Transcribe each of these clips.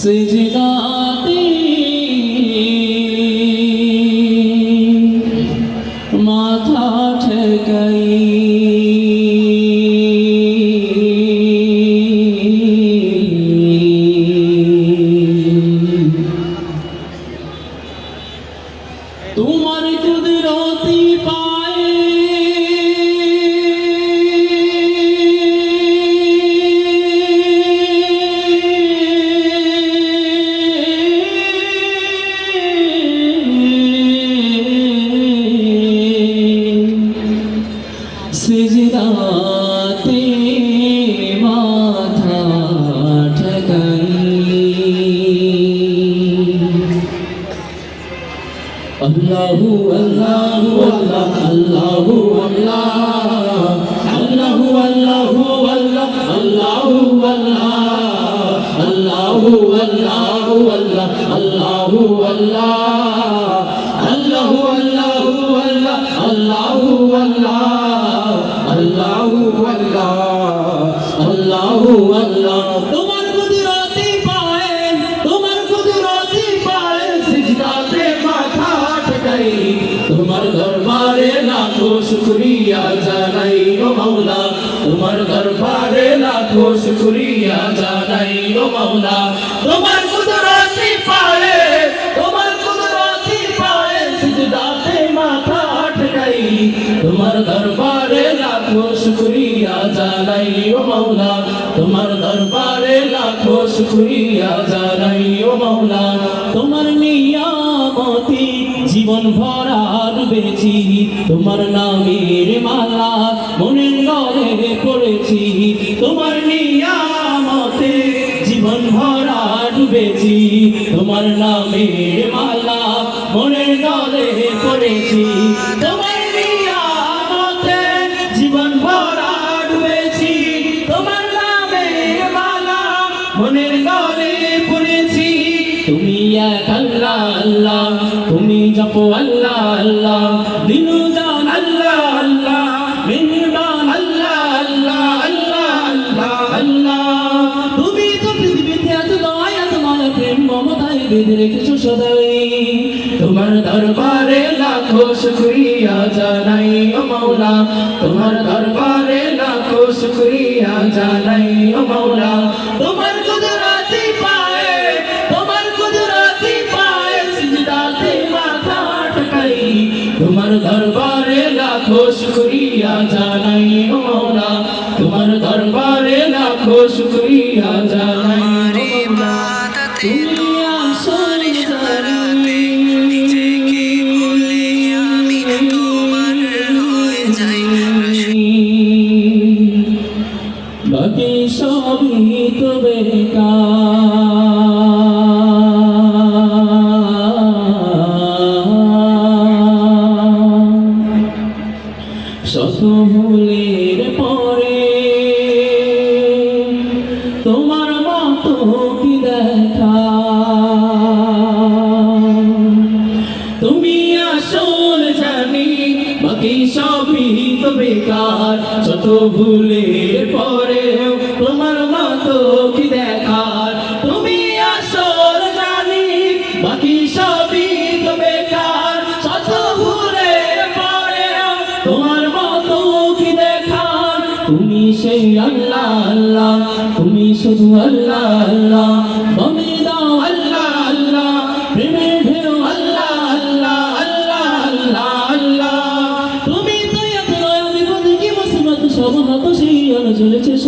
সিজদাতে মাথা ঠেকাই আল্লাহু আল্লাহু শুকরিয়া জানাই ও মাওলা। তোমার দরবারে লাখো শুকরিয়া জানাই ও মাওলা। তোমার কুদরতি পায়ে, তোমার কুদরতি পায়ে সিজদাতে মাথা ঠকাই তোমার দরবারে লাখো শুকরিয়া জানাই ও মাওলা। তোমার দরবারে লাখো শুকরিয়া জানাই ও মাওলা। তোমার জীবন ভরা ডুবেছি তোমার নামের মালা মনের গলে পড়েছি, তোমার নিয়ামতে জীবন ভরা ডুবেছি তোমার নামের মালা মনের গলে পড়েছি, তোমার জীবন ভরা তোমার নামের মালা মনের গলে পড়েছি। তুমি এক আল্লাহ আল্লাহ। তুমি জপ আল্লাহ আল্লাহ। দিনু জান আল্লাহ আল্লাহ। মেহরবান আল্লাহ আল্লাহ আল্লাহ আল্লাহ আল্লাহ। তুমি তো পৃথিবীতে এত দয়া এত মায়া, প্রেম, মমতায় বেঁধে রেখেছো সদাই। তোমার দরবারে লাখো শুকরিয়া জানাই, ও মাওলা। তোমার দরবারে লাখো শুকরিয়া জানাই, ও মাওলা। শুকরিয়া জানাই মাওলা তোমার দরবারে লাখো শুক্রিয়া জানাই তো বেকার যত ভুলের পরে তোমার মতো কি দেখার? তুমি আসল জানি, বাকি সবই তো বেকার। যত ভুলের পরে তোমার মতো কি দেখার? তুমি সেই আল্লাহ আল্লাহ। তুমি শুধু আল্লাহ আল্লাহ।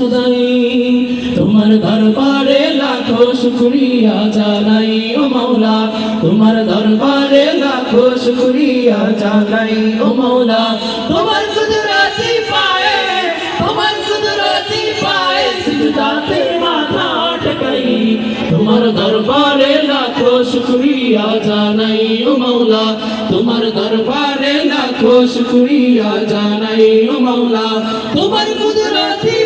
সদাই তোমার দরবারে লাখো শুকরিয়া জানাই ও মাওলা। তোমার দরবারে লাখো শুকরিয়া জানাই ও মাওলা। তোমার কুদরতি পায়ে, তোমার কুদরতি পায়ে সিজদাতে মাথা ঠকাই। তোমার দরবারে লাখো শুকরিয়া জানাই ও মাওলা। তোমার দরবারে লাখো শুকরিয়া জানাই ও মাওলা। তোমার কুদরতি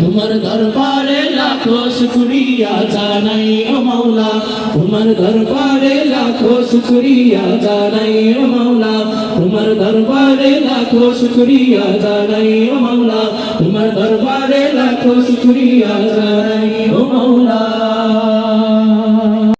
তোমার দরবারে লাখো শুক্রিয়া জানাই ও মাওলা। তোমার দরবারে লাখো শুক্রিয়া জানাই ও মাওলা। তোমার দরবারে লাখো শুক্রিয়া জানাই ও মাওলা। তোমার দরবারে লাখো শুক্রিয়া জানাই ও মাওলা।